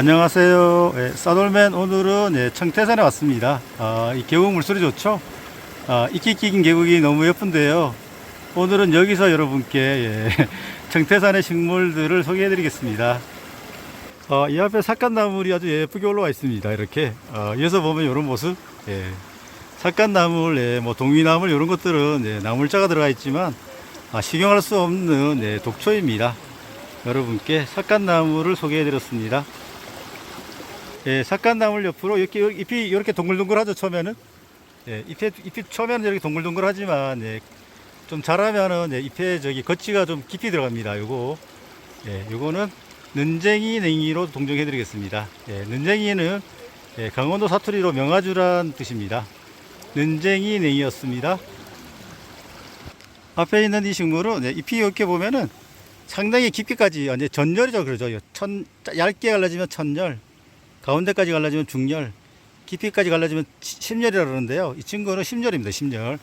안녕하세요. 예, 싸돌맨 오늘은 예, 청태산에 왔습니다. 아, 이 계곡 물소리 좋죠? 아, 이끼 끼긴 계곡이 너무 예쁜데요. 오늘은 여기서 여러분께 예, 청태산의 식물들을 소개해 드리겠습니다. 어, 이 앞에 삭간나물이 아주 예쁘게 올라와 있습니다. 이렇게. 어, 여기서 보면 이런 모습. 예. 삭간나물, 예, 뭐 동위나물 이런 것들은 예, 나물자가 들어가 있지만 아, 식용할 수 없는 예, 독초입니다. 여러분께 삭간나물을 소개해 드렸습니다. 예, 삭간나물 옆으로 이렇게 잎이 이렇게 동글동글하죠 처음에는 예, 잎에 잎이 처음에는 이렇게 동글동글하지만 예, 좀 자라면은 예, 잎에 저기 겉지가 좀 깊이 들어갑니다. 요거 예, 요거는 는쟁이 냉이로 동정해 드리겠습니다. 예, 는쟁이는 예, 강원도 사투리로 명아주란 뜻입니다. 는쟁이 냉이였습니다. 앞에 있는 이 식물은 예, 잎이 이렇게 보면은 상당히 깊게까지 이제 전열이죠 그러죠. 천 얇게 갈라지면 천열, 가운데까지 갈라지면 중열, 깊이까지 갈라지면 치- 심열이라 그러는데요. 이 친구는 심열입니다. 심열.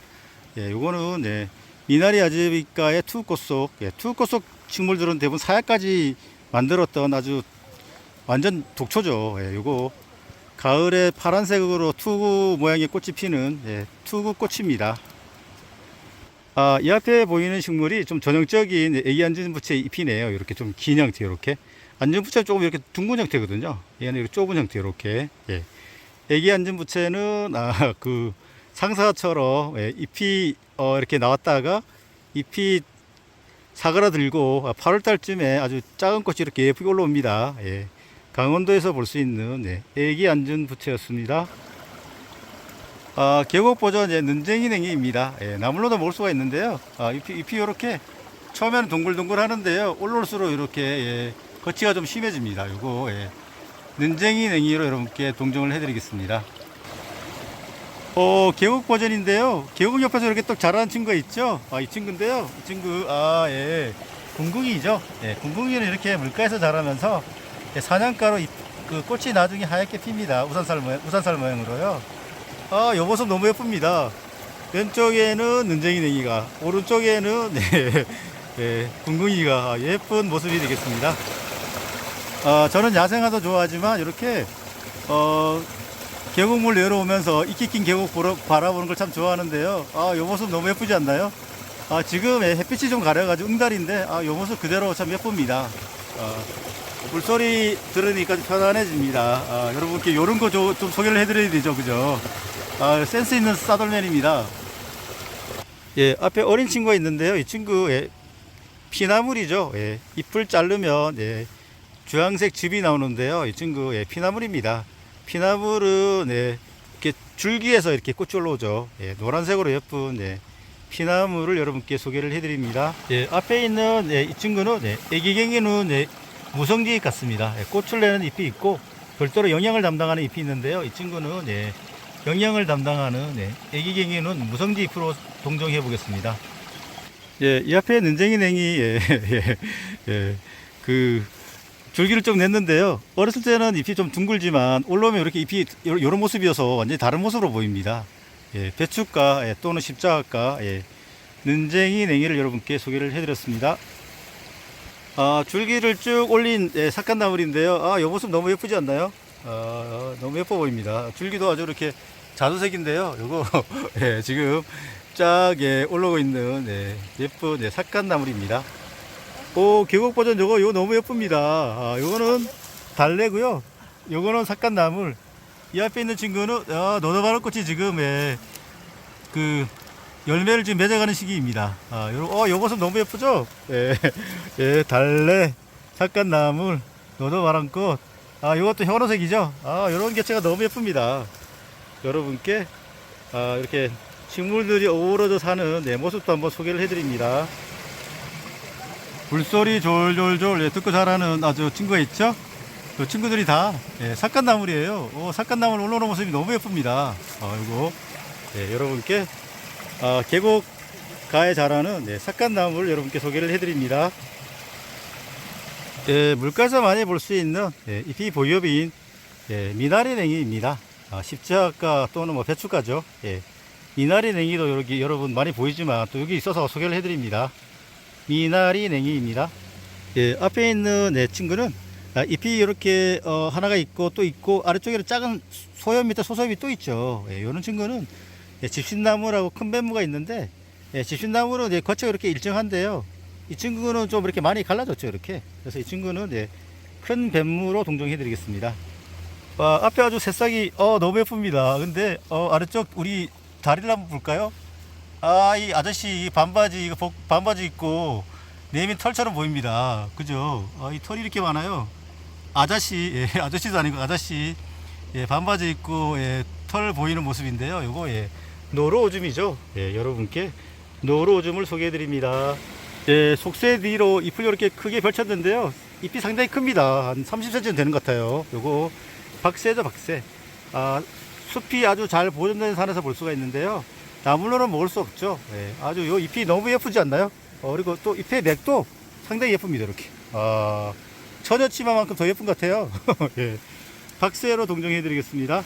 예, 요거는 예, 미나리 아즈비과의 투꽃속, 예, 투꽃속 식물들은 대부분 사약까지 만들었던 아주 완전 독초죠. 예, 요거 가을에 파란색으로 투구 모양의 꽃이 피는 예, 투구 꽃입니다. 아, 이 앞에 보이는 식물이 좀 전형적인 애기 안전부채의 잎이네요. 이렇게 좀 긴 형태, 이렇게. 안전부채는 조금 이렇게 둥근 형태거든요. 얘는 이렇게 좁은 형태, 이렇게. 예. 애기 안전부채는, 아, 그, 상사처럼, 예, 잎이, 어, 이렇게 나왔다가, 잎이 사그라들고, 8월달쯤에 아주 작은 꽃이 이렇게 예쁘게 올라옵니다. 예. 강원도에서 볼 수 있는, 예, 애기 안전부채였습니다. 아, 계곡 버전 이제 는쟁이 냉이입니다. 예, 나물로도 먹을 수가 있는데요. 아, 잎이, 잎이 이렇게 처음에는 동글동글 하는데요. 올라올수록 이렇게 예, 거치가 좀 심해집니다. 요거 예, 는쟁이 냉이로 여러분께 동정을 해드리겠습니다. 어, 계곡 버전인데요. 계곡 옆에서 이렇게 또 자라는 친구가 있죠. 아, 이 친구인데요. 이 친구, 아, 예, 궁궁이죠. 예, 궁궁이는 이렇게 물가에서 자라면서 예, 사냥가로 잎- 그 꽃이 나중에 하얗게 핍니다. 우산살 모양, 우산살 모양으로요. 아, 요 모습 너무 예쁩니다. 왼쪽에는 능쟁이 냉이가, 오른쪽에는 네, 네, 궁궁이가 예쁜 모습이 되겠습니다. 아, 저는 야생화도 좋아하지만 이렇게 어, 계곡물 내려오면서 이끼 낀 계곡 보러, 바라보는 걸 참 좋아하는데요. 아, 요 모습 너무 예쁘지 않나요? 아, 지금 햇빛이 좀 가려가지고 응달인데, 아, 요 모습 그대로 참 예쁩니다. 아, 물소리 들으니까 좀 편안해집니다. 아, 여러분께 이런 거 좀 소개를 해드려야 되죠, 그죠? 아, 센스 있는 싸돌맨입니다. 예, 앞에 어린 친구가 있는데요. 이 친구, 예, 피나물이죠. 예, 잎을 자르면, 예, 주황색 즙이 나오는데요. 이 친구, 예, 피나물입니다. 피나물은, 예, 이렇게 줄기에서 이렇게 꽃이 올라오죠. 예, 노란색으로 예쁜, 예, 피나물을 여러분께 소개를 해드립니다. 예, 앞에 있는, 예, 이 친구는, 예, 애기갱이는, 예, 무성지 같습니다. 예, 꽃을 내는 잎이 있고, 별도로 영양을 담당하는 잎이 있는데요. 이 친구는, 예, 영양을 담당하는 네, 애기갱이는 무성지 잎으로 동정해 보겠습니다. 예, 이 앞에 는쟁이 냉이 예, 예, 예, 그 줄기를 좀 냈는데요. 어렸을 때는 잎이 좀 둥글지만 올라오면 이렇게 잎이 요- 요런 모습이어서 완전히 다른 모습으로 보입니다. 예, 배추가 예, 또는 십자가 예, 는쟁이 냉이를 여러분께 소개를 해드렸습니다. 아, 줄기를 쭉 올린 예, 삭간나물인데요. 아, 이 모습 너무 예쁘지 않나요? 아, 너무 예뻐 보입니다. 줄기도 아주 이렇게 자두색인데요. 요거 예, 지금 쫙 예, 올라오고 있는 예, 예쁜 예, 삭간나물입니다. 오, 계곡 버전 요거 요거 너무 예쁩니다. 아, 요거는 달래고요. 요거는 삭간나물. 이 앞에 있는 친구는 아, 노노바로 꽃이 지금 예, 그 열매를 지금 맺어가는 시기입니다. 아, 요, 어, 요 모습 너무 예쁘죠? 예, 예, 달래, 삭간나물, 노노바람꽃. 아, 이것도 현호색이죠? 아, 요런 개체가 너무 예쁩니다. 여러분께, 아, 이렇게 식물들이 어우러져 사는 내 모습도 한번 소개를 해드립니다. 물소리 졸졸졸 예, 듣고 자라는 아주 친구가 있죠? 그 친구들이 다 예, 삭간나물이에요. 오, 삭간나물 올라오는 모습이 너무 예쁩니다. 아, 이거 예, 여러분께 아, 계곡 가에 자라는 네, 삭간나물 여러분께 소개를 해드립니다. 예, 물가에서 많이 볼 수 있는 예, 잎이 보엽인 예, 미나리 냉이입니다. 아, 십자가 또는 뭐 배추가죠. 예, 미나리 냉이도 여기 여러분 많이 보이지만 또 여기 있어서 소개를 해드립니다. 미나리 냉이입니다. 예, 앞에 있는 네, 친구는 자, 잎이 이렇게 어, 하나가 있고 또 있고 아래쪽에는 작은 소엽 밑에 소섭이 또 있죠. 예, 이런 친구는 예, 집신나무라고 큰 뱀무가 있는데 예, 집신나무는 이제 거체가 이렇게 일정한데요. 이 친구는 좀 이렇게 많이 갈라졌죠. 이렇게. 그래서 이 친구는 이제 큰 뱀무로 동정해 드리겠습니다. 와, 앞에 아주 새싹이 어, 너무 예쁩니다. 근데 어, 아래쪽 우리 다리를 한번 볼까요? 아, 이 아저씨 이 반바지 이거 복- 반바지 입고 내민 털처럼 보입니다. 그죠? 아, 이 털이 이렇게 많아요. 아저씨, 예, 아저씨도 아니고 아저씨, 예, 반바지 입고 예, 털 보이는 모습인데요. 요거 예, 노루 오줌이죠. 예, 여러분께 노루 오줌을 소개해 드립니다. 예, 속세 뒤로 잎을 이렇게 크게 펼쳤는데요. 잎이 상당히 큽니다. 한 30cm 되는 것 같아요. 요거 박새죠, 박새. 아, 숲이 아주 잘 보존된 산에서 볼 수가 있는데요. 나물로는 먹을 수 없죠. 예, 아주 요 잎이 너무 예쁘지 않나요? 어, 그리고 또 잎의 맥도 상당히 예쁩니다. 이렇게. 아, 처녀치마만큼 더 예쁜 것 같아요. 예. 박새로 동정해 드리겠습니다.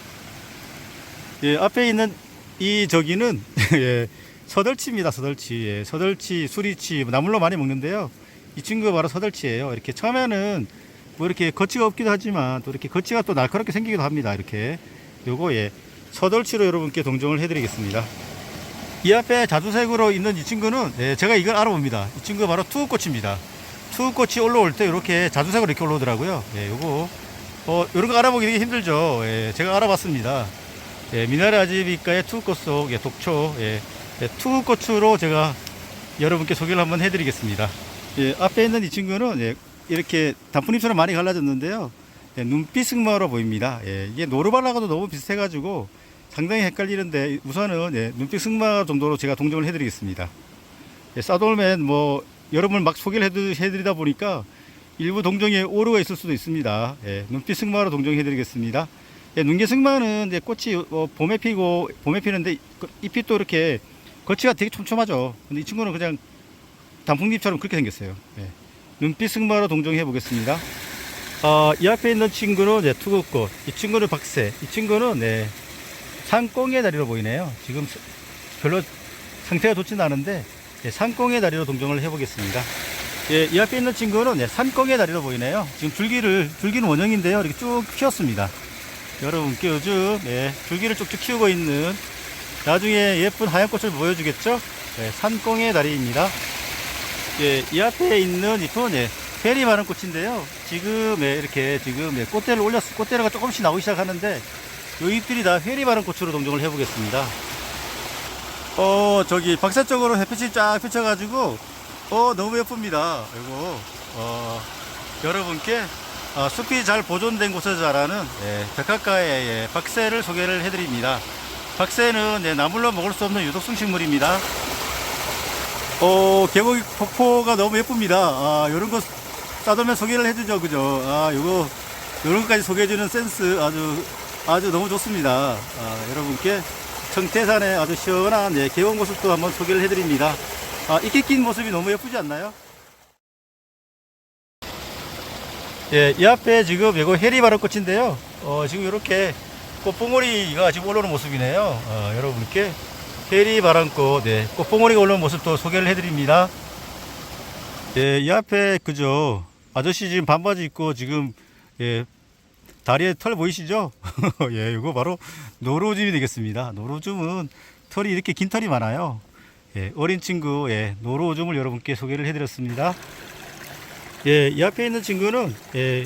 예, 앞에 있는 이 저기는 예, 서덜치입니다. 서덜치. 예, 서덜치, 수리치, 나물로 많이 먹는데요. 이 친구가 바로 서덜치예요. 이렇게 처음에는 뭐 이렇게 거치가 없기도 하지만 또 이렇게 거치가 또 날카롭게 생기기도 합니다. 이렇게 요거 예, 서덜치로 여러분께 동정을 해드리겠습니다. 이 앞에 자주색으로 있는 이 친구는 예, 제가 이걸 알아봅니다. 이 친구가 바로 투우꽃입니다. 투우꽃이 올라올 때 이렇게 자주색으로 이렇게 올라오더라고요. 예, 요거 어, 이런 거 알아보기 되게 힘들죠. 예, 제가 알아봤습니다. 예, 미나리 아지비과의 투우꽃 속 예, 독초 예, 예, 투우꽃으로 제가 여러분께 소개를 한번 해드리겠습니다. 예, 앞에 있는 이 친구는 예, 이렇게 단풍잎처럼 많이 갈라졌는데요. 예, 눈빛 승마로 보입니다. 예, 이게 노르발라가도 너무 비슷해가지고 상당히 헷갈리는데 우선은 예, 눈빛 승마 정도로 제가 동정을 해드리겠습니다. 예, 싸돌맨 뭐 여러분 막 소개를 해드, 해드리 다 보니까 일부 동정에 오류가 있을 수도 있습니다. 예, 눈빛 승마로 동정해드리겠습니다. 예, 눈개 승마는 이제 꽃이 어, 봄에 피고 봄에 피는데 그 잎이 또 이렇게 거치가 되게 촘촘하죠. 근데 이 친구는 그냥 단풍잎처럼 그렇게 생겼어요. 예. 눈빛 승마로 동정해 보겠습니다. 어, 이 앞에 있는 친구는 이제 투구꽃, 이 친구는 박새, 이 친구는 네, 산꽁의 다리로 보이네요. 지금 스- 별로 상태가 좋지는 않은데 예, 산꽁의 다리로 동정을 해보겠습니다. 예, 이 앞에 있는 친구는 예, 산꽁의 다리로 보이네요. 지금 줄기를 줄기는 원형인데요. 이렇게 쭉 피었습니다. 여러분께 요즘 예, 줄기를 쭉쭉 키우고 있는 나중에 예쁜 하얀 꽃을 보여주겠죠? 예, 산꽁의 다리입니다. 예, 이 앞에 있는 잎은 예, 페리 마른 꽃인데요. 지금 예, 이렇게 지금 예, 꽃대를 올렸 꽃대가 조금씩 나오기 시작하는데 이 잎들이 다 회리 바른 꽃으로 동정을 해보겠습니다. 어 저기 박사 쪽으로 햇빛이 쫙 펼쳐가지고 어 너무 예쁩니다. 그리고 어 여러분께 어, 숲이 잘 보존된 곳에서 자라는 예, 백화가의 예, 박새를 소개를 해드립니다. 박새는 예, 나물로 먹을 수 없는 유독 성 식물입니다. 어, 계곡 폭포가 너무 예쁩니다. 아, 요런 거 싸돌면 소개를 해주죠. 그죠? 아, 요거, 요런 것까지 소개해주는 센스 아주, 아주 너무 좋습니다. 아, 여러분께 청태산의 아주 시원한 예, 계곡 모습도 한번 소개를 해드립니다. 아, 이렇게 낀 모습이 너무 예쁘지 않나요? 예, 이 앞에 지금 이거 해리바람 꽃인데요. 어, 지금 이렇게 꽃봉오리가 지금 올라오는 모습이네요. 어, 여러분께 해리바람꽃, 네, 꽃봉오리가 올라오는 모습도 소개를 해드립니다. 예, 이 앞에 그죠. 아저씨 지금 반바지 입고 지금 예, 다리에 털 보이시죠? 예, 이거 바로 노루줌이 되겠습니다. 노루줌은 털이 이렇게 긴 털이 많아요. 예, 어린 친구, 예, 노루줌을 여러분께 소개를 해드렸습니다. 예, 이 앞에 있는 친구는 예,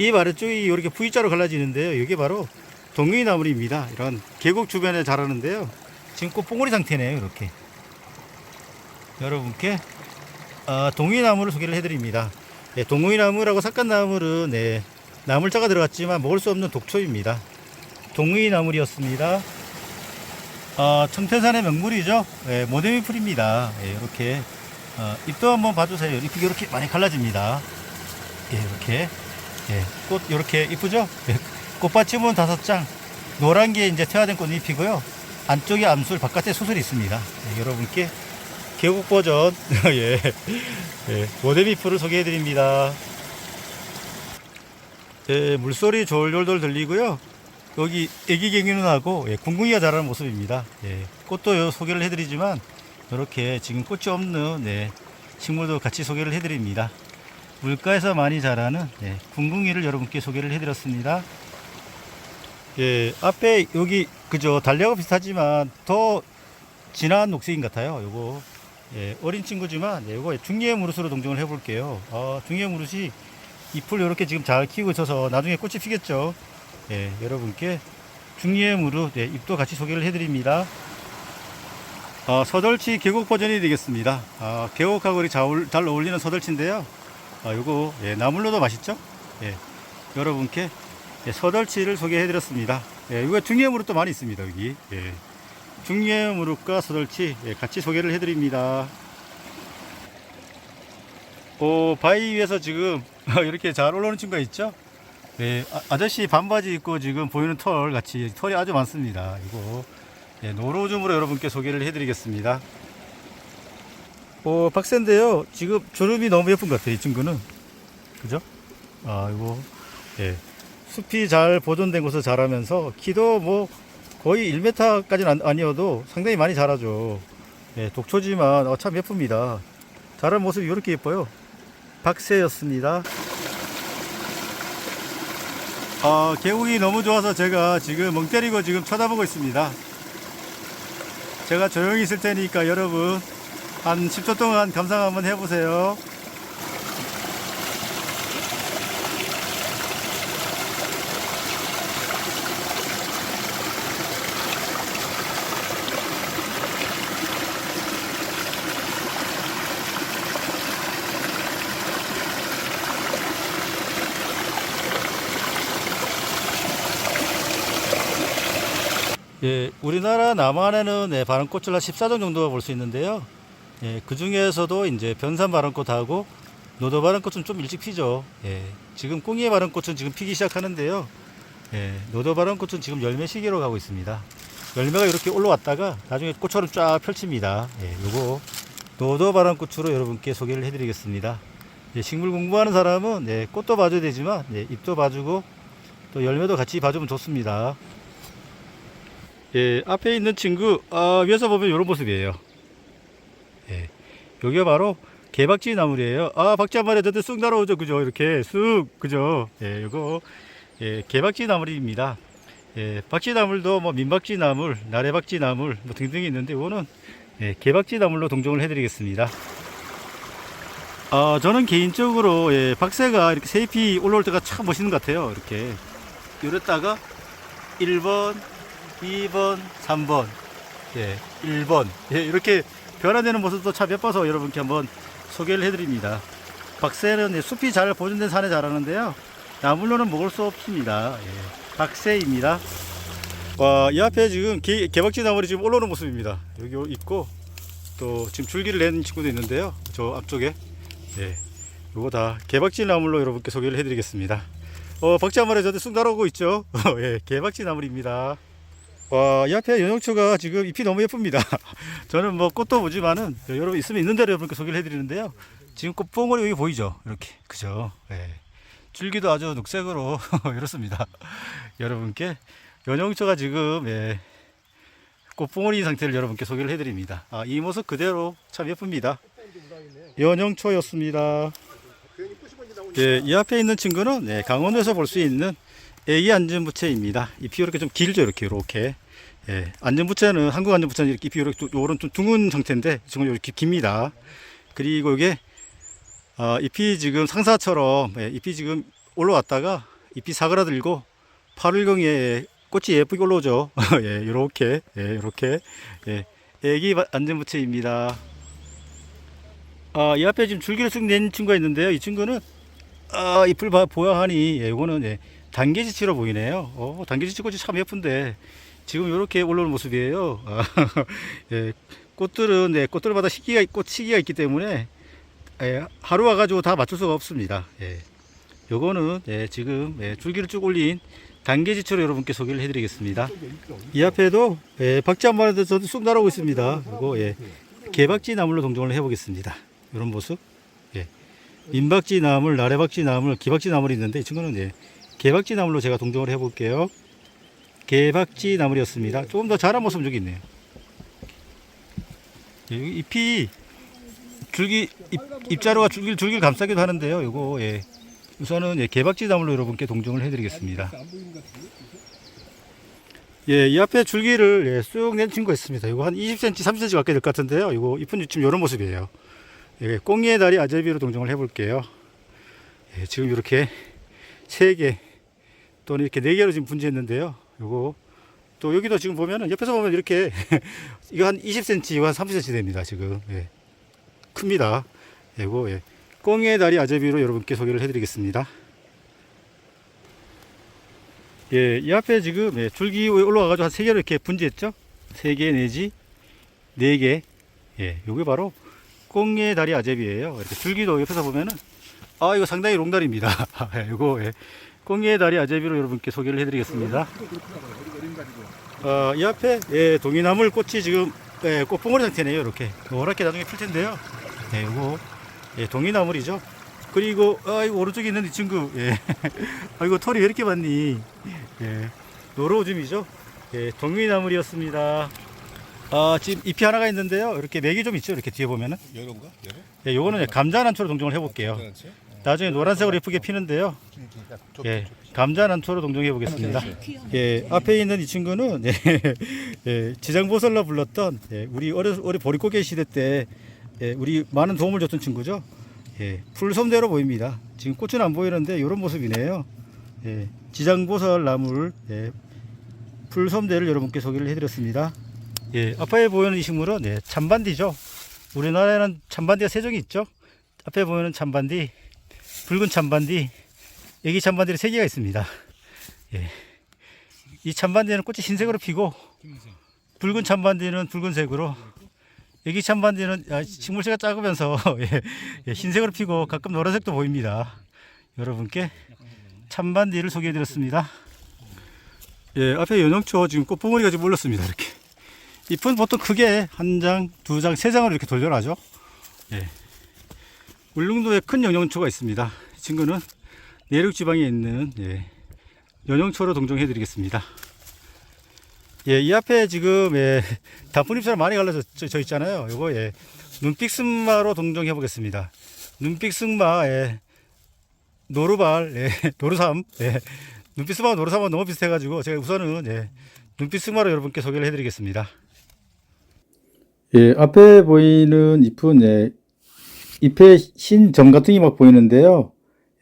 이 아래쪽이 이렇게 V자로 갈라지는데요. 이게 바로 동의나물입니다. 이런 계곡 주변에 자라는데요. 지금 꽃봉오리 상태네요. 이렇게 여러분께 아, 동의나물을 소개를 해드립니다. 예, 동의나물하고 삭간나물은 네, 나물자가 들어갔지만 먹을 수 없는 독초입니다. 동의나물이었습니다. 아, 청태산의 명물이죠. 예, 모데미 풀입니다. 예, 이렇게 어, 잎도 한번 봐주세요. 잎이 이렇게 많이 갈라집니다. 예, 이렇게. 예, 꽃 이렇게 이쁘죠? 예, 꽃받침은 다섯 장. 노란 게 이제 태화된 꽃잎이고요. 안쪽에 암술, 바깥에 수술이 있습니다. 예, 여러분께 계곡 버전, 예, 예, 모데미풀을 소개해 드립니다. 예, 물소리 졸졸졸 들리고요. 여기 애기 갱이눈하고 예, 궁궁이가 자라는 모습입니다. 예, 꽃도 요 소개를 해드리지만 이렇게 지금 꽃이 없는 네, 식물도 같이 소개를 해드립니다. 물가에서 많이 자라는 예, 궁궁이를 여러분께 소개를 해드렸습니다. 예, 앞에 여기 그죠 달려가 비슷하지만 더 진한 녹색인 것 같아요. 요거 예, 어린 친구지만 예, 요거 중리의 무릇으로 동정을 해볼게요. 아, 중리의 무릇이 잎을 이렇게 지금 잘 키우고 있어서 나중에 꽃이 피겠죠. 예, 여러분께 중리의 무릇 예, 잎도 같이 소개를 해드립니다. 아, 서덜치 계곡 버전이 되겠습니다. 아, 계곡하고 우리 잘, 잘 어울리는 서덜치인데요. 아, 요거 예, 나물로도 맛있죠? 예, 여러분께 예, 서덜치를 소개해드렸습니다. 예, 이거 중리의 무릇도 많이 있습니다. 여기 예, 중리의 무릇과 서덜치 예, 같이 소개를 해드립니다. 오, 바위 위에서 지금 이렇게 잘 올라오는 친구가 있죠? 네, 아, 저씨 반바지 입고 지금 보이는 털 같이 털이 아주 많습니다. 이거 예, 노로줌으로 여러분께 소개를 해드리겠습니다. 어, 박스인데요. 지금 주름이 너무 예쁜 것 같아요. 이 친구는. 그죠? 아, 이거, 예. 숲이 잘 보존된 곳에서 자라면서 키도 뭐 거의 1m까지는 아니어도 상당히 많이 자라죠. 예, 독초지만 어, 참 예쁩니다. 자란 모습이 이렇게 예뻐요. 박새였습니다. 아, 계곡이 너무 좋아서 제가 지금 멍 때리고 지금 쳐다보고 있습니다. 제가 조용히 있을 테니까 여러분 한 10초 동안 감상 한번 해보세요. 예, 우리나라 남한에는 예, 바람꽃을 한 14종 정도가 볼 수 있는데요. 예, 그 중에서도 이제 변산 바람꽃하고 노도 바람꽃은 좀 일찍 피죠. 예, 지금 꽁이의 바람꽃은 지금 피기 시작하는데요. 예, 노도 바람꽃은 지금 열매 시기로 가고 있습니다. 열매가 이렇게 올라왔다가 나중에 꽃처럼 쫙 펼칩니다. 예, 요거 노도 바람꽃으로 여러분께 소개를 해드리겠습니다. 예, 식물 공부하는 사람은 예, 꽃도 봐줘야 되지만 예, 잎도 봐주고 또 열매도 같이 봐주면 좋습니다. 예, 앞에 있는 친구, 아, 위에서 보면 이런 모습이에요. 예, 여기가 바로 개박쥐 나물이에요. 아, 박쥐 한 마리 저때 쑥 날아오죠. 그죠? 이렇게 쑥, 그죠? 예, 요거, 예, 개박쥐 나물입니다. 예, 박쥐 나물도 뭐 민박쥐 나물, 나래박쥐 나물, 뭐 등등이 있는데, 이거는, 예, 개박쥐 나물로 동정을 해드리겠습니다. 아, 저는 개인적으로, 예, 박새가 이렇게 세잎이 올라올 때가 참 멋있는 것 같아요. 이렇게. 이랬다가 1번, 2번, 3번, 예, 1번. 예, 이렇게 변화되는 모습도 참 예뻐서 여러분께 한번 소개를 해드립니다. 박새는 예, 숲이 잘 보존된 산에 자라는데요. 나물로는 먹을 수 없습니다. 예, 박새입니다. 와, 이 앞에 지금 개, 개박쥐 나물이 지금 올라오는 모습입니다. 여기 있고, 또 지금 줄기를 낸 친구도 있는데요. 저 앞쪽에. 예, 요거 다 개박쥐 나물로 여러분께 소개를 해드리겠습니다. 어, 한 마리 저한테 쑥 날아오고 있죠. 예, 개박쥐 나물입니다. 와, 이 앞에 연영초가 지금 잎이 너무 예쁩니다. 저는 뭐 꽃도 보지만은 여러분 있으면 있는 대로 여러분께 소개를 해드리는데요. 지금 꽃봉오리 여기 보이죠? 이렇게 그죠? 예. 줄기도 아주 녹색으로 이렇습니다. 여러분께 연영초가 지금 예, 꽃봉오리 상태를 여러분께 소개를 해드립니다. 아, 이 모습 그대로 참 예쁩니다. 연영초였습니다. 예, 이 앞에 있는 친구는 예, 강원도에서 볼 수 있는 애기 안전부채입니다. 잎이 이렇게 좀 길죠, 이렇게 이렇게. 예, 안전부채는 한국 안전부채는 이렇게 잎이 이렇게 요런 좀 둥근 형태인데 지금 이렇게 깁니다. 그리고 이게 어, 잎이 지금 상사처럼 예, 잎이 지금 올라왔다가 잎이 사그라들고 8월경에 꽃이 예쁘게 올라오죠. 예, 이렇게 예, 이렇게 예, 애기 안전부채입니다. 아, 이 앞에 지금 줄기를 쓱 낸 친구가 있는데요. 이 친구는 아, 잎을 봐, 보아하니 예, 이거는 예, 단계지치로 보이네요. 어, 단계지치 꽃이 참 예쁜데 지금 이렇게 올라오는 모습이에요. 아, 예, 꽃들은 네, 꽃들마다 시기가 있고 시기가 있기 때문에 예, 하루 와가지고 다 맞출 수가 없습니다. 예, 요거는 예, 지금 예, 줄기를 쭉 올린 단계지치로 여러분께 소개를 해드리겠습니다. 이 앞에도 예, 박쥐 한 마리도 저도 쑥 날아오고 있습니다. 이거 예, 개박쥐 나물로 동정을 해보겠습니다. 이런 모습. 예. 민박쥐 나물, 나래박쥐 나물, 기박쥐 나물이 있는데 이 친구는 예, 개박쥐 나물로 제가 동정을 해볼게요. 개박쥐 나물이었습니다. 조금 더 자란 모습 저기 있네요. 예, 여기 잎이 줄기 잎, 잎자루가 줄기를 줄기를 감싸기도 하는데요. 요거 예. 우선은 예, 개박지 나물로 여러분께 동정을 해드리겠습니다. 예, 이 앞에 줄기를 예, 쑥낸 친구가 있습니다. 이거 한 20cm, 30cm 갖게 될것 같은데요. 이거 잎은 지금 이런 모습이에요. 예, 꽁이의 다리 아제비로 동정을 해볼게요. 예, 지금 이렇게 세 개 또는 이렇게 네 개로 지금 분지했는데요. 요거 또 여기도 지금 보면은 옆에서 보면 이렇게 이거 한 20cm, 이거 한 30cm 됩니다. 지금 예, 큽니다. 이거 예, 꽁이의 다리 아제비로 여러분께 소개를 해드리겠습니다. 예, 이 앞에 지금 예, 줄기 위에 올라와가지고 한세 개로 이렇게 분지했죠? 세개 내지 네 개. 예, 요게 바로 꽁의 다리 아제비예요. 이렇게 줄기도 옆에서 보면은 아 이거 상당히 롱다리입니다. 예, 요거 예, 꽁의 다리 아제비로 여러분께 소개를 해드리겠습니다. 어, 이 앞에 예, 동이나물 꽃이 지금 예, 꽃봉오리 상태네요. 이렇게 노랗게 나중에 필 텐데요. 예, 요거 예, 동이나물이죠. 그리고 아 이거 오른쪽에 있는 이 친구 예. 아 이거 털이 왜 이렇게 많니? 예. 노로우즘이죠. 예, 동미나물이었습니다. 아, 지금 잎이 하나가 있는데요. 이렇게 맥이 좀 있죠. 이렇게 뒤에 보면은. 여론가? 여론? 예, 요거는 감자난초로 동정을 해볼게요. 그렇지. 나중에 노란색으로 예쁘게 피는데요. 예, 감자난초로 동정해 보겠습니다. 예, 앞에 있는 이 친구는 예, 예, 지장보살라 불렀던 예, 우리 어려 어리 보릿고개 시대 때 예, 우리 많은 도움을 줬던 친구죠. 예, 풀섬대로 보입니다. 지금 꽃은 안 보이는데 이런 모습이네요. 예, 지장보살 나물 예, 풀섬대를 여러분께 소개를 해드렸습니다. 예, 앞에 보이는 이 식물은 예, 참반디죠. 우리나라에는 참반디가 세 종이 있죠. 앞에 보이는 참반디, 붉은 참반디, 애기 참반디는 세 개가 있습니다. 예. 이 참반디는 꽃이 흰색으로 피고 붉은 참반디는 붉은색으로 애기 참반디는 아, 식물체가 작으면서 예, 예, 흰색으로 피고 가끔 노란색도 보입니다. 여러분께 참반디를 소개해드렸습니다. 예, 앞에 연영초 지금 꽃봉오리가 지금 올랐습니다. 이렇게 잎은 보통 크게 한 장, 두 장, 세 장으로 이렇게 돌려나죠. 예. 울릉도에 큰 연영초가 있습니다. 이 친구는 내륙 지방에 있는 예, 연영초로 동정해 드리겠습니다. 예, 이 앞에 지금 예, 단풍잎처럼 많이 갈라져 져 있잖아요. 요거 예, 눈빛승마로 동정해 보겠습니다. 눈빛승마 예, 노루발 예, 노루삼 예, 눈빛승마와 노루삼은 너무 비슷해가지고 제가 우선은 예, 눈빛승마로 여러분께 소개를 해드리겠습니다. 예, 앞에 보이는 잎은 예, 잎에 흰 점 같은 게 막 보이는데요.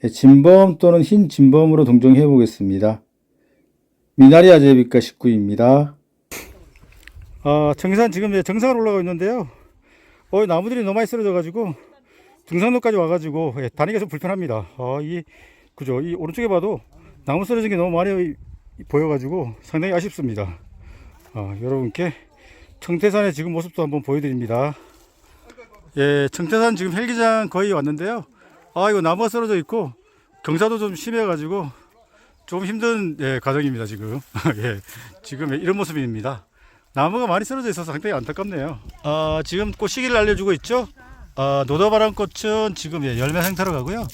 예, 진범 또는 흰 진범으로 동정해 보겠습니다. 미나리 아제비과 19입니다. 아, 정산 지금 네, 정상으로 올라가고 있는데요. 어, 나무들이 너무 많이 쓰러져 가지고 등산로까지 와 가지고 예, 다니기가 좀 불편합니다. 아, 이 그죠? 이 오른쪽에 봐도 나무 쓰러진 게 너무 많이 보여 가지고 상당히 아쉽습니다. 아, 여러분께 청태산의 지금 모습도 한번 보여드립니다. 예, 청태산 지금 헬기장 거의 왔는데요. 아, 이거 나무가 쓰러져 있고 경사도 좀 심해가지고 좀 힘든 예, 과정입니다 지금. 예, 지금 이런 모습입니다. 나무가 많이 쓰러져 있어서 상당히 안타깝네요. 아, 지금 꽃 시기를 알려주고 있죠. 아, 노도바람꽃은 지금 예, 열매 상태로 가고요.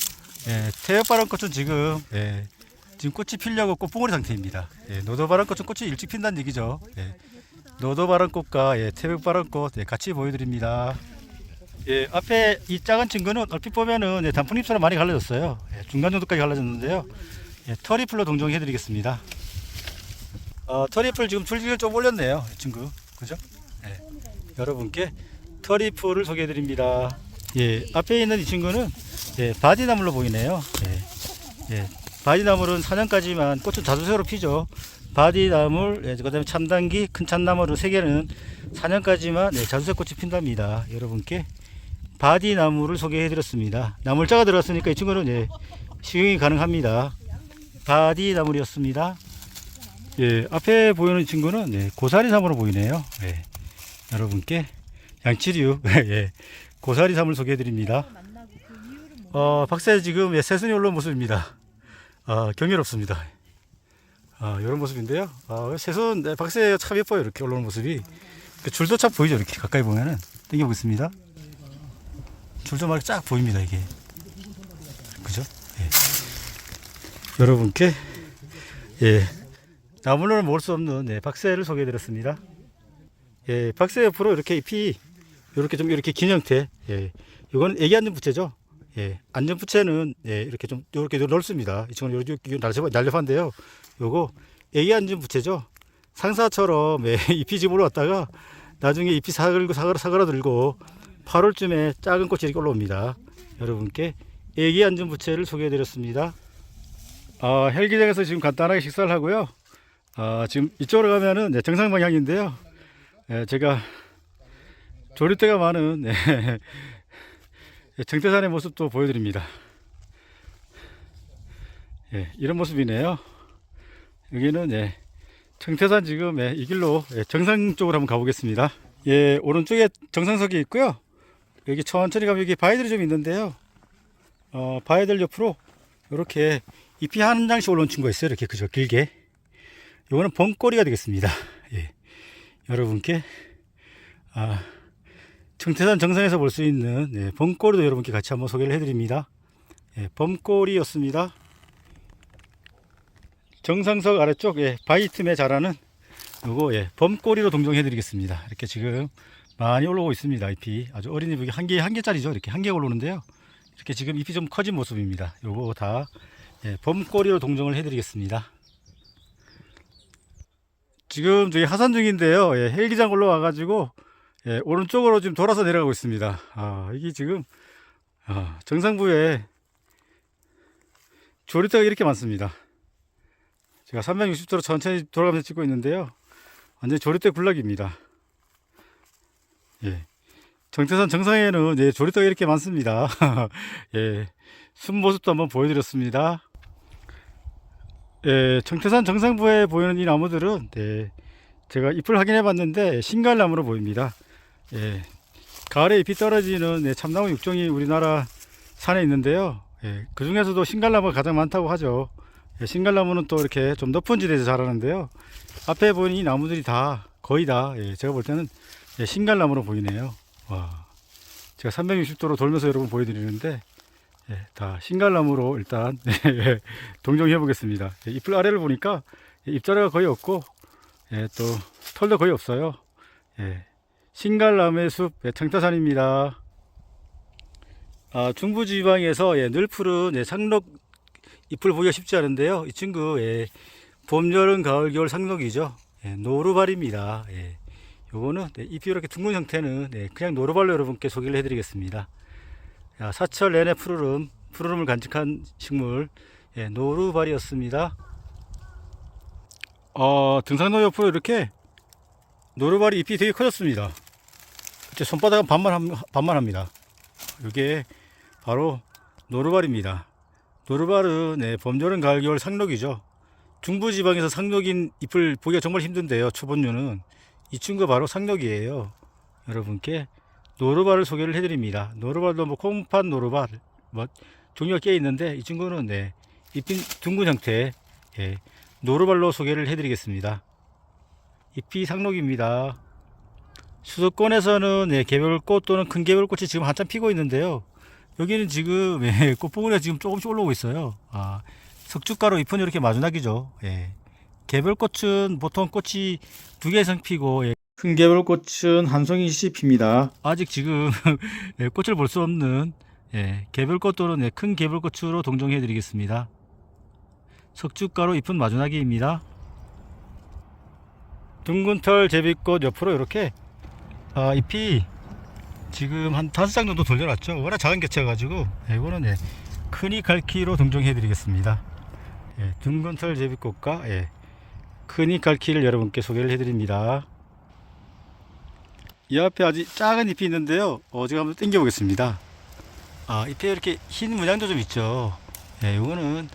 예, 태엽바람꽃은 지금 예, 지금 꽃이 피려고 꽃봉오리 상태입니다. 예, 노도바람꽃은 꽃이 일찍 핀다는 얘기죠. 예, 노도바람꽃과 예, 태백바람꽃 예, 같이 보여드립니다. 예, 앞에 이 작은 친구는 얼핏 보면은 예, 단풍잎처럼 많이 갈라졌어요. 예, 중간 정도까지 갈라졌는데요. 예, 터리플로 동정해 드리겠습니다. 어, 터리플 지금 줄기를 좀 올렸네요. 이 친구. 그죠? 예, 여러분께 터리플을 소개해 드립니다. 예, 앞에 있는 이 친구는 예, 바디나물로 보이네요. 예, 예, 바디나물은 4년까지만 꽃은 자주새로 피죠. 바디나물, 예, 그 다음에 참단기, 큰 참나무로 세 개는 4년까지만 예, 자주새 꽃이 핀답니다. 여러분께 바디 나무를 소개해 드렸습니다. 나물자가 들어갔으니까 이 친구는 예, 식용이 가능합니다. 바디 나물이었습니다. 예, 앞에 보이는 친구는 예, 고사리삼으로 보이네요. 예, 여러분께 양치류 예, 고사리삼을 소개해 드립니다. 어, 박새 지금 예, 새순이 올라온 모습입니다. 아, 경이롭습니다. 아, 이런 모습인데요. 아, 새순 네, 박새 참 예뻐요. 이렇게 올라오는 모습이. 그 줄도 참 보이죠. 이렇게 가까이 보면은 당겨보겠습니다. 막쫙 보입니다. 이게 그죠? 예. 여러분께 예 나무로는 먹을 수 없는 예, 박새를 소개해드렸습니다. 예, 박새 옆으로 이렇게 잎이 이렇게 좀 이렇게 긴 형태, 예, 이건 애기 안전 부채죠. 예, 안전 부채는 예, 이렇게 좀 이렇게 넓습니다. 이 친구는 이렇게 날렵, 날렵한데요. 요거 애기 안전 부채죠. 상사처럼 예, 잎이 집 올라왔다가 나중에 잎이 사글고 사글 사그라들고 8월쯤에 작은 꽃이 이렇게 올라옵니다. 여러분께 애기 안전 부채를 소개해 드렸습니다. 아, 헬기장에서 지금 간단하게 식사를 하고요. 아, 지금 이쪽으로 가면은 네, 정상 방향인데요. 예, 제가 조립대가 많은 네, 정태산의 모습도 보여드립니다. 예, 이런 모습이네요. 여기는 예, 정태산 지금 예, 이 길로 예, 정상 쪽으로 한번 가보겠습니다. 예, 오른쪽에 정상석이 있고요. 여기 천천히 가면 여기 바위들이 좀 있는데요. 어, 바위들 옆으로 이렇게 잎이 한 장씩 올라온 친구가 있어요. 이렇게 그죠 길게. 요거는 봄꼬리가 되겠습니다. 예, 여러분께 아, 청태산 정상에서 볼 수 있는 예, 봄꼬리도 여러분께 같이 한번 소개를 해드립니다. 예, 봄꼬리였습니다. 정상석 아래쪽 예, 바위 틈에 자라는 요거 예, 봄꼬리로 동정해드리겠습니다. 이렇게 지금 많이 올라오고 있습니다. 잎이 아주 어린 잎이 한 개 한 개짜리죠. 이렇게 한 개 올라오는데요. 이렇게 지금 잎이 좀 커진 모습입니다. 요거 다 예, 봄꼬리로 동정을 해드리겠습니다. 지금 저기 하산 중인데요. 예, 헬기장 올라와가지고 예, 오른쪽으로 지금 돌아서 내려가고 있습니다. 아, 이게 지금 아, 정상부에 조리대가 이렇게 많습니다. 제가 360도로 천천히 돌아가면서 찍고 있는데요. 완전 조리대 군락입니다. 예. 정태산 정상에는 예, 조리대가 이렇게 많습니다. 예. 숨 모습도 한번 보여드렸습니다. 예, 청태산 정상부에 보이는 이 나무들은 네, 제가 잎을 확인해 봤는데 신갈나무로 보입니다. 예, 가을에 잎이 떨어지는 네, 참나무 육종이 우리나라 산에 있는데요. 예, 그 중에서도 신갈나무가 가장 많다고 하죠. 예, 신갈나무는 또 이렇게 좀 높은 지대에서 자라는데요. 앞에 보이는 이 나무들이 다 거의 다 예, 제가 볼 때는 예, 신갈나무로 보이네요. 와, 제가 360도로 돌면서 여러분 보여드리는데 예, 다 신갈나무로 일단 예, 동정해 보겠습니다. 예, 잎을 아래를 보니까 예, 잎자루가 거의 없고 예, 또 털도 거의 없어요. 예, 신갈나무의 숲 예, 청타산입니다. 아, 중부지방에서 예, 늘 푸른 예, 상록 잎을 보기가 쉽지 않은데요. 이 친구 예, 봄, 여름, 가을, 겨울 상록이죠. 예, 노루발입니다. 예, 요거는 네, 잎이 이렇게 둥근 형태는 예, 그냥 노루발로 여러분께 소개를 해드리겠습니다. 야, 사철 내내 푸르름, 푸르름을 간직한 식물, 예, 노루발이었습니다. 어, 등산로 옆으로 이렇게 노루발이 잎이 되게 커졌습니다. 제 손바닥은 반만, 함- 반만 합니다. 이게 바로 노루발입니다. 노루발은 네, 봄, 여름, 가을, 겨울 상록이죠. 중부지방에서 상록인 잎을 보기가 정말 힘든데요. 초본류는. 이 친구가 바로 상록이에요. 여러분께 노루발을 소개를 해드립니다. 노루발도 뭐 콩팥 노루발 뭐 종류가 꽤 있는데 이 친구는 네 잎이 둥근 형태 예, 노루발로 소개를 해드리겠습니다. 잎이 상록입니다. 수도권에서는 네, 개별꽃 또는 큰 개별꽃이 지금 한참 피고 있는데요. 여기는 지금 예, 꽃봉오리가 지금 조금씩 올라오고 있어요. 아, 석주가로 잎은 이렇게 마주나기죠. 예. 개별꽃은 보통 꽃이 두 개 이상 피고 예, 큰 개별꽃은 한 송이씩 핍니다. 아직 지금 예, 꽃을 볼 수 없는 예, 개별꽃 또는 예, 큰 개별꽃으로 동정해 드리겠습니다. 석주가로 잎은 마주나기입니다. 둥근털 제비꽃 옆으로 이렇게 아, 잎이 지금 한 다섯 장 정도 돌려놨죠. 워낙 작은 개체여가지고 예, 이거는 예, 크니 갈키로 동정해 드리겠습니다. 예, 둥근털 제비꽃과 예, 크니 갈키를 여러분께 소개를 해드립니다. 이 앞에 아주 작은 잎이 있는데요. 어, 제가 한번 당겨 보겠습니다. 아, 잎에 이렇게 흰 문양도 좀 있죠. 예, 이거는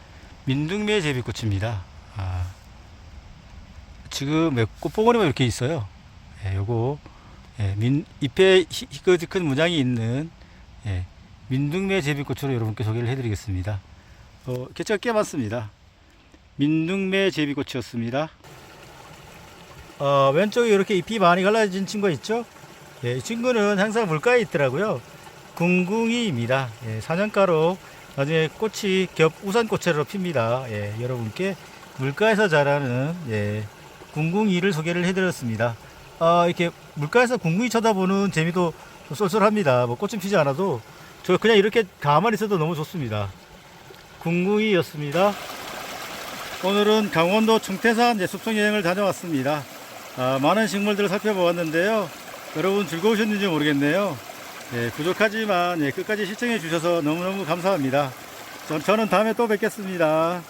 민둥매 제비꽃입니다. 아, 지금 꽃봉오리만 이렇게 있어요. 예, 요거 예, 민, 잎에 희- 희끗희끗 문양이 있는 예, 민둥매 제비꽃으로 여러분께 소개를 해드리겠습니다. 어, 개체가 꽤 많습니다. 민둥매 제비꽃이었습니다. 어, 왼쪽에 이렇게 잎이 많이 갈라진 친구가 있죠? 예, 이 친구는 항상 물가에 있더라고요. 궁궁이입니다. 예, 사냥가로 나중에 꽃이 겹 우산꽃으로 핍니다. 예, 여러분께 물가에서 자라는 예, 궁궁이를 소개를 해드렸습니다. 아, 이렇게 물가에서 궁궁이 쳐다보는 재미도 좀 쏠쏠합니다. 뭐 꽃은 피지 않아도 저 그냥 이렇게 가만히 있어도 너무 좋습니다. 궁궁이였습니다. 오늘은 강원도 이제 숲속 여행을 다녀왔습니다. 아, 많은 식물들을 살펴보았는데요. 여러분 즐거우셨는지 모르겠네요. 예, 부족하지만 예, 끝까지 시청해 주셔서 너무너무 감사합니다. 전, 저는 다음에 또 뵙겠습니다.